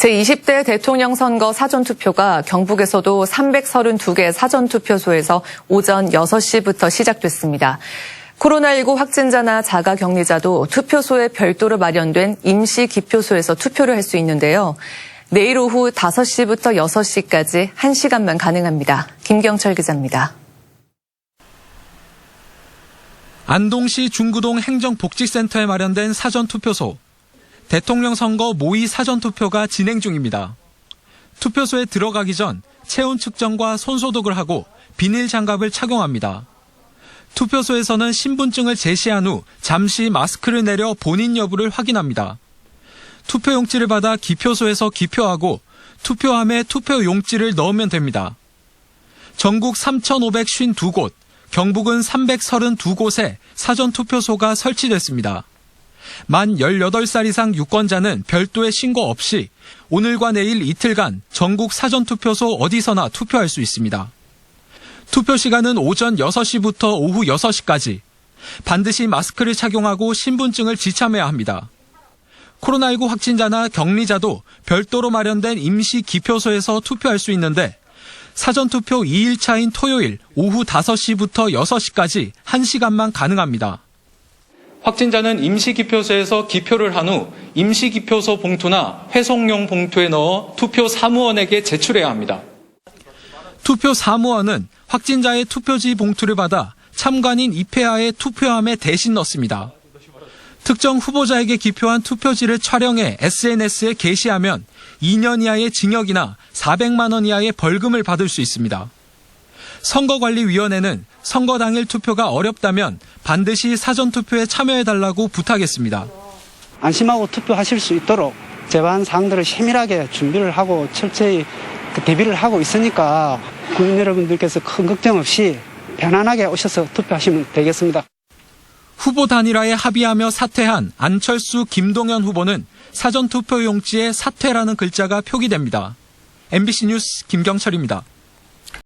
제20대 대통령 선거 사전투표가 경북에서도 332개 사전투표소에서 오전 6시부터 시작됐습니다. 코로나19 확진자나 자가 격리자도 투표소에 별도로 마련된 임시 기표소에서 투표를 할 수 있는데요. 내일 오후 5시부터 6시까지 1시간만 가능합니다. 김경철 기자입니다. 안동시 중구동 행정복지센터에 마련된 사전투표소. 대통령 선거 모의 사전 투표가 진행 중입니다. 투표소에 들어가기 전 체온 측정과 손소독을 하고 비닐 장갑을 착용합니다. 투표소에서는 신분증을 제시한 후 잠시 마스크를 내려 본인 여부를 확인합니다. 투표 용지를 받아 기표소에서 기표하고 투표함에 투표 용지를 넣으면 됩니다. 전국 3,552곳, 경북은 332곳에 사전 투표소가 설치됐습니다. 만 18살 이상 유권자는 별도의 신고 없이 오늘과 내일 이틀간 전국 사전투표소 어디서나 투표할 수 있습니다. 투표 시간은 오전 6시부터 오후 6시까지. 반드시 마스크를 착용하고 신분증을 지참해야 합니다. 코로나19 확진자나 격리자도 별도로 마련된 임시 기표소에서 투표할 수 있는데 사전투표 2일차인 토요일 오후 5시부터 6시까지 1시간만 가능합니다. 확진자는 임시기표소에서 기표를 한 후 임시기표소 봉투나 회송용 봉투에 넣어 투표 사무원에게 제출해야 합니다. 투표 사무원은 확진자의 투표지 봉투를 받아 참관인 입회하의 투표함에 대신 넣습니다. 특정 후보자에게 기표한 투표지를 촬영해 SNS에 게시하면 2년 이하의 징역이나 400만 원 이하의 벌금을 받을 수 있습니다. 선거관리위원회는 선거 당일 투표가 어렵다면 반드시 사전 투표에 참여해달라고 부탁했습니다. 안심하고 투표하실 수 있도록 제반 사항들을 세밀하게 준비를 하고 철저히 그 대비를 하고 있으니까 국민 여러분들께서 큰 걱정 없이 편안하게 오셔서 투표하시면 되겠습니다. 후보 단일화에 합의하며 사퇴한 안철수 김동연 후보는 사전투표 용지에 사퇴라는 글자가 표기됩니다. MBC 뉴스 김경철입니다.